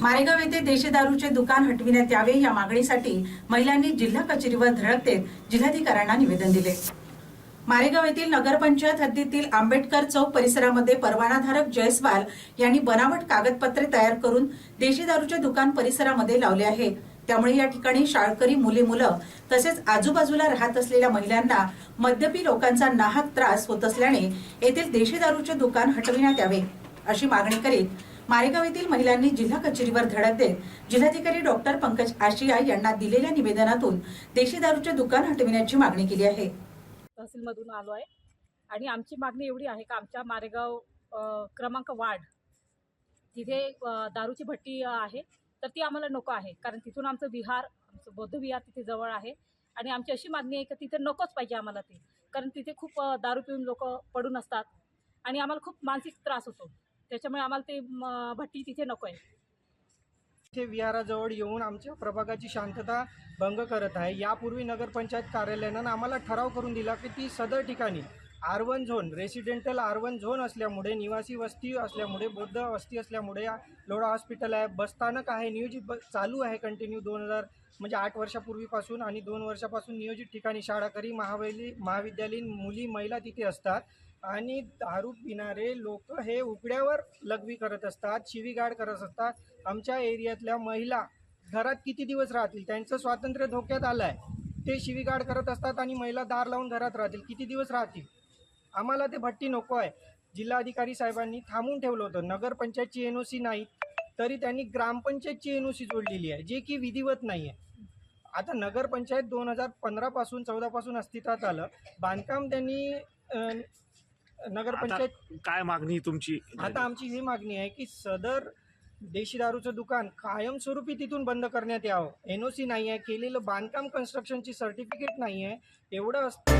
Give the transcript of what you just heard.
मारेगाव येथे देशी दारूचे दुकान हटविण्यात यावे या मागणीसाठी महिलांनी जिल्हा कचेरीवर धडक देत जिल्हाधिकाऱ्यांना निवेदन दिले. मारेगाव येथील नगरपंचायत हद्दीतील आंबेडकर चौक परिसरामध्ये परवानाधारक जयस्वाल यांनी बनावट कागदपत्रे तयार करून देशी दारूचे दुकान परिसरामध्ये लावले आहे. त्यामुळे या ठिकाणी शाळकरी मुली मुलं तसेच आजूबाजूला राहत असलेल्या महिलांना मद्यपी लोकांचा नाहक त्रास होत असल्याने येथील देशी दारूचे दुकान हटविण्यात यावे अशी मागणी करीत मारेगाव येथील महिलांनी जिल्हा कचेरीवर धडक देत जिल्हाधिकारी डॉक्टर पंकज आशिया यांना दिलेल्या निवेदनातून देशी दारूचे दुकान हटविण्याची मागणी केली आहे. तहसीलमधून आलो आहे. आणि आमची मागणी एवढी आहे का आमच्या मारेगाव क्रमांक वार्ड तिथे दारूची भट्टी आहे. तर ती आम्हाला नको आहे. कारण तिथून आमचं विहार आमचं बौद्ध विहार तिथे जवळ आहे. आणि आमची अशी मागणी आहे की तिथे नकोच पाहिजे आम्हाला ते. कारण तिथे खूप दारू पिऊन लोक पडून असतात. आणि आम्हाला खूप मानसिक त्रास होतो. त्याच्यामुळे आम्हाला ते भट्टी तिथे नको आहे. इथे विहाराजवळ येऊन आमच्या प्रभागाची शांतता भंग करत आहे. यापूर्वी नगरपंचायत कार्यालयानं आम्हाला ठराव करून दिला की ती सदर ठिकाणी R one zone residential R one zone असल्यामुळे निवासी वस्ती असल्यामुळे बौद्ध वस्ती असल्यामुळे लोढा हॉस्पिटल आहे बसस्थानक आहे नियोजित ब चालू आहे कंटिन्यू दोन हजार म्हणजे आठ वर्षापूर्वीपासून आणि दोन वर्षापासून नियोजित ठिकाणी शाळाकरी महाविली महाविद्यालयीन मुली महिला तिथे असतात. आणि दारू पिणारे लोक हे उकड्यावर लघवी करत असतात शिवीगाड करत असतात. आमच्या एरियातल्या महिला घरात किती दिवस राहतील? त्यांचं स्वातंत्र्य धोक्यात आलं आहे ते शिवीगाड करत असतात आणि महिला दार लावून घरात राहतील. किती दिवस राहतील? आम्हाला ते भट्टी नको आहे. जिल्हाधिकारी साहेबांनी थांबून ठेवलं होतं. नगरपंचायतची एन ओ सी नाही तरी त्यांनी ग्रामपंचायतची एन ओ सी जोडलेली आहे जे की विधिवत नाही आहे. आता नगरपंचायत दोन हजार पंधरापासून चौदापासून अस्तित्वात आलं. बांधकाम त्यांनी नगरपंचायत आता काय मागणी तुमची? आता आमची ही मागणी आहे की सदर देशी दारूचं दुकान कायमस्वरूपी तिथून बंद करण्यात यावं. एन ओ सी नाही आहे केलेलं बांधकाम कन्स्ट्रक्शनची सर्टिफिकेट नाही आहे एवढं असतं.